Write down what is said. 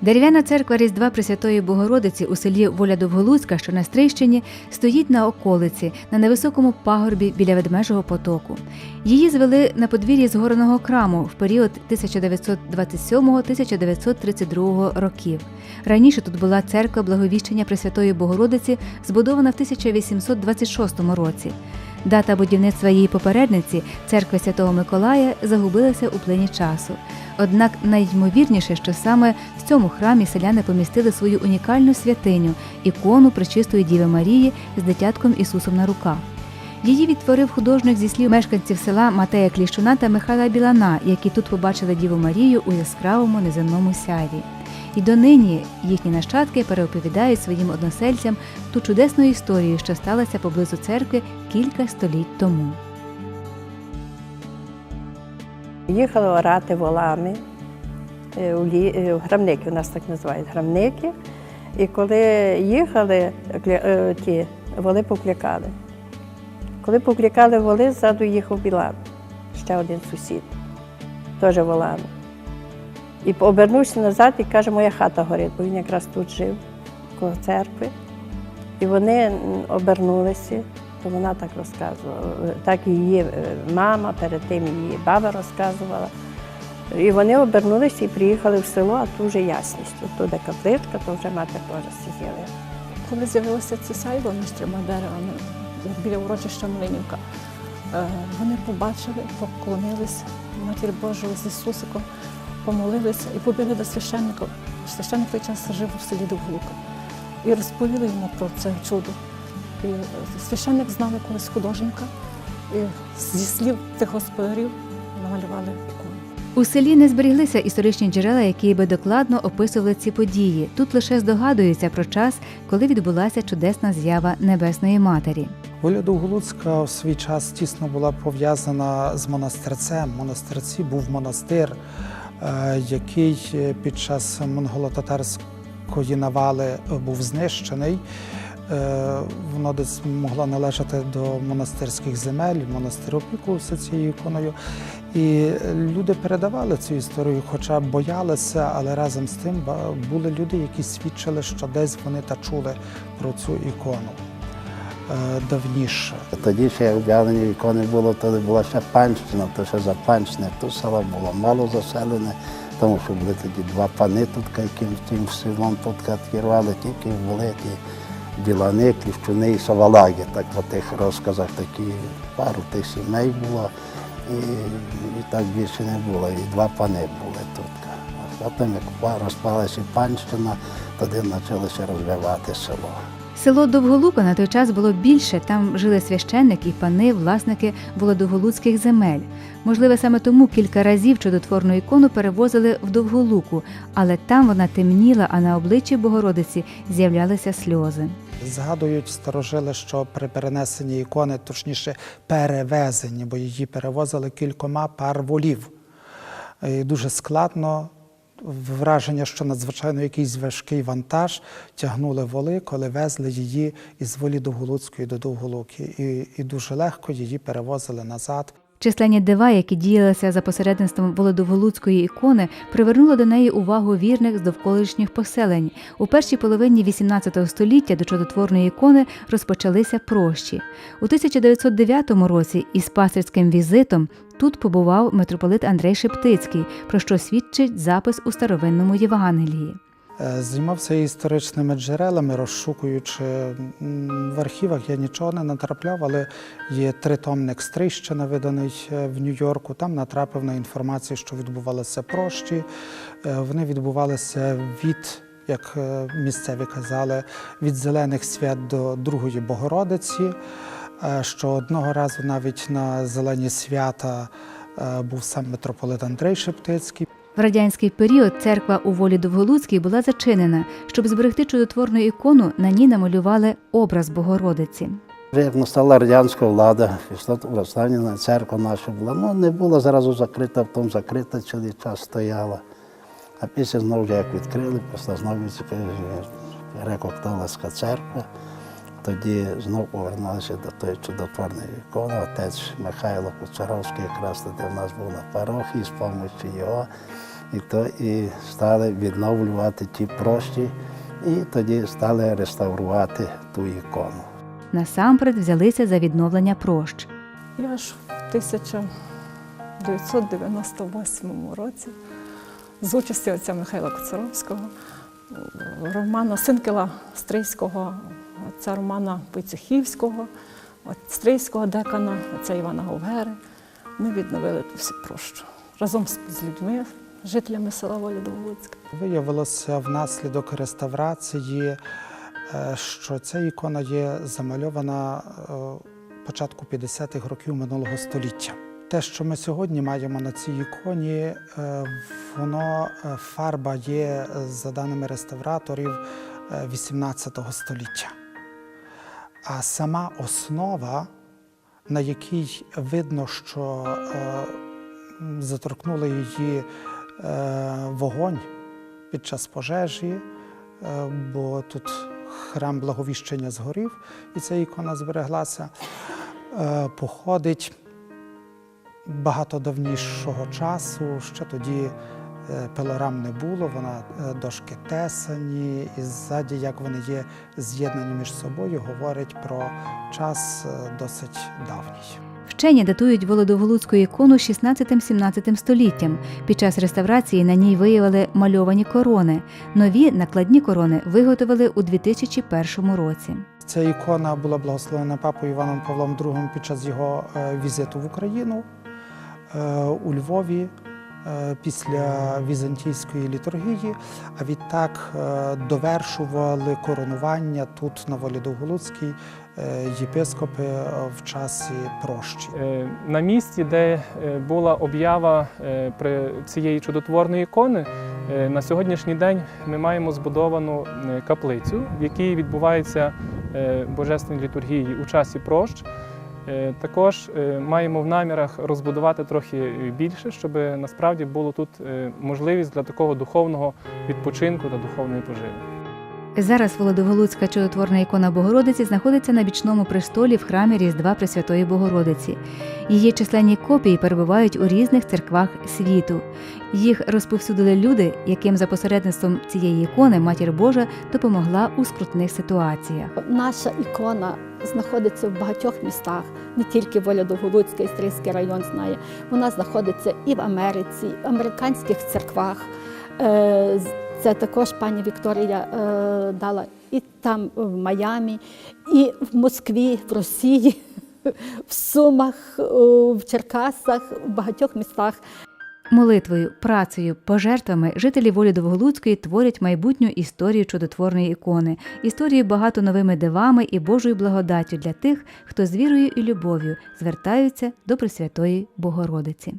Дерев'яна церква Різдва Пресвятої Богородиці у селі Воля Довголуцька, що на Стрийщині, стоїть на околиці на невисокому пагорбі біля ведмежого потоку. Її звели на подвір'ї згореного храму в період 1927-1932 років. Раніше тут була церква Благовіщення Пресвятої Богородиці, збудована в 1826 році. Дата будівництва її попередниці, церкви Святого Миколая, загубилася у плині часу. Однак найймовірніше, що саме в цьому храмі селяни помістили свою унікальну святиню ікону Пречистої Діви Марії з дитятком Ісусом на руках. Її відтворив художник зі слів мешканців села Матея Кліщуна та Михайла Білана, які тут побачили Діву Марію у яскравому неземному сяйві. І донині їхні нащадки переоповідають своїм односельцям ту чудесну історію, що сталася поблизу церкви кілька століть тому. Їхали орати волами е, е, в грамники, у нас так називають грамники. І коли їхали, е, ті воли поклякали. Коли поклякали воли, ззаду їхав Білан, ще один сусід, теж волами. І обернувся назад і каже, моя хата горить, бо він якраз тут жив, коло церкви. І вони обернулися, то вона так розказувала. Так її е, мама, перед тим її баба розказувала. І вони обернулися і приїхали в село, а тут вже ясність. Тут туди капличка, то вже мати теж сиділа. Коли з'явилося це сайво між трьома деревами біля урочища Млинівка, е, вони побачили, поклонились Матір Божої з Ісусиком, помолилися і побігли до священника. Священник в той час жив у селі Довглука. І розповіли йому про це чудо. І священник знав якогось художника, і зі слів тих господарів намалювали ікону. У селі не зберіглися історичні джерела, які би докладно описували ці події. Тут лише здогадуються про час, коли відбулася чудесна з'ява Небесної Матері. Воля Довголуцька в свій час тісно була пов'язана з монастирцем. В монастирці був монастир, який е, під час монголо-татарської навали е, був знищений. Е, Воно десь могло належати до монастирських земель, монастир опікувався цією іконою. І люди передавали цю історію, хоча боялися, але разом з тим були люди, які свідчили, що десь вони та чули про цю ікону е, давніше. Тоді ще як в'ялені ікони було, то була ще панщина, то ще за панщини. Тут село було мало заселене, тому що були тоді два пани тут, яким тим селом тут керували, тільки були ті білани, кліщуни і савалаги. Так по тих розказах такі пару тих сімей було, і, і так більше не було. І два пани були тут. А потім, як розпалася панщина, тоді почалося розвивати село. Село Довголука на той час було більше. Там жили священник і пани, власники володоголуцьких земель. Можливо, саме тому кілька разів чудотворну ікону перевозили в Довголуку, але там вона темніла, а на обличчі Богородиці з'являлися сльози. Згадують старожили, що при перенесенні ікони, точніше перевезенні, бо її перевозили кількома пар волів. І дуже складно. Враження, що надзвичайно якийсь важкий вантаж тягнули воли, коли везли її із волі Довголуцької до Довголуки. І, і дуже легко її перевозили назад. Численні дива, які діялися за посередництвом Володовголуцької ікони, привернули до неї увагу вірних з довколишніх поселень. У першій половині XVIII століття до чудотворної ікони розпочалися прощі. У 1909 році із пастирським візитом тут побував митрополит Андрей Шептицький, про що свідчить запис у старовинному Євангелії. Е, Займався історичними джерелами, розшукуючи в архівах. Я нічого не натрапляв, але є тритомник Стрийщина, виданий е, в Нью-Йорку. Там натрапив на інформацію, що відбувалися прощі. Е, Вони відбувалися від, як місцеві казали, від зелених свят до Другої Богородиці. Що одного разу навіть на зелені свята був сам митрополит Андрей Шептицький. В радянський період церква у волі Довголуцькій була зачинена. Щоб зберегти чудотворну ікону, на ній намалювали образ Богородиці. Як настала радянська влада, пішла Остання церква наша була. Ну, не була зразу закрита, потім закрита цілий час стояла. А після знову як відкрили, після знову греко-католицька церква. Тоді знову повернулися до тої чудотворної ікони. Отець Михайло Куцаровський якраз тоді в нас був на парохії з допомогою його. І, то, і стали відновлювати ті прощі, і тоді стали реставрувати ту ікону. Насамперед взялися за відновлення прощ. Я ж в 1998 році з участі отця Михайла Коцаровського, Романа Синкела Стрийського, отця Романа Пойцехівського, от Стрийського декана, отця Івана Говгери, ми відновили ту всю прощу разом з, людьми, жителями села Волідоволицька. Виявилося внаслідок реставрації, е, що ця ікона є замальована е, початку 50-х років минулого століття. Те, що ми сьогодні маємо на цій іконі, е, воно фарба є, за даними реставраторів, е, 18 століття. А сама основа, на якій видно, що е, заторкнули її е, вогонь під час пожежі, е, бо тут храм благовіщення згорів, і ця ікона збереглася, е, походить багато давнішого часу. Ще тоді пилорам не було, вона е, дошки тесані, і ззаді, як вони є з'єднані між собою, говорить про час е, досить давній. Вчені датують Володоволуцьку ікону 16-17 століттям. Під час реставрації на ній виявили мальовані корони. Нові накладні корони виготовили у 2001 році. Ця ікона була благословена папою Іваном Павлом II під час його е, візиту в Україну е, у Львові е, після візантійської літургії, а відтак е, довершували коронування тут на волі Довголуцькій е, єпископи е, в часі прощі. Е, На місці, де е, була об'ява е, цієї чудотворної ікони, е, на сьогоднішній день ми маємо збудовану е, каплицю, в якій відбуваються е, божественні літургії у часі прощ. Е, Також е, маємо в намірах розбудувати трохи більше, щоб насправді було тут е, можливість для такого духовного відпочинку та духовної поживи. Зараз Володоволуцька чудотворна ікона Богородиці знаходиться на бічному престолі в храмі Різдва Пресвятої Богородиці. Її численні копії перебувають у різних церквах світу. Їх розповсюдили люди, яким за посередництвом цієї ікони Матір Божа допомогла у скрутних ситуаціях. Наша ікона знаходиться в багатьох містах, не тільки Воля Довголуцька і Стрийський район знає. Вона знаходиться і в Америці, в американських церквах. Е, Це також пані Вікторія е, дала і там в Майамі, і в Москві, в Росії, в Сумах, в Черкасах, в багатьох містах. Молитвою, працею, пожертвами жителі волі Довголуцької творять майбутню історію чудотворної ікони, історію багато новими дивами і Божою благодаттю для тих, хто з вірою і любов'ю звертаються до Пресвятої Богородиці.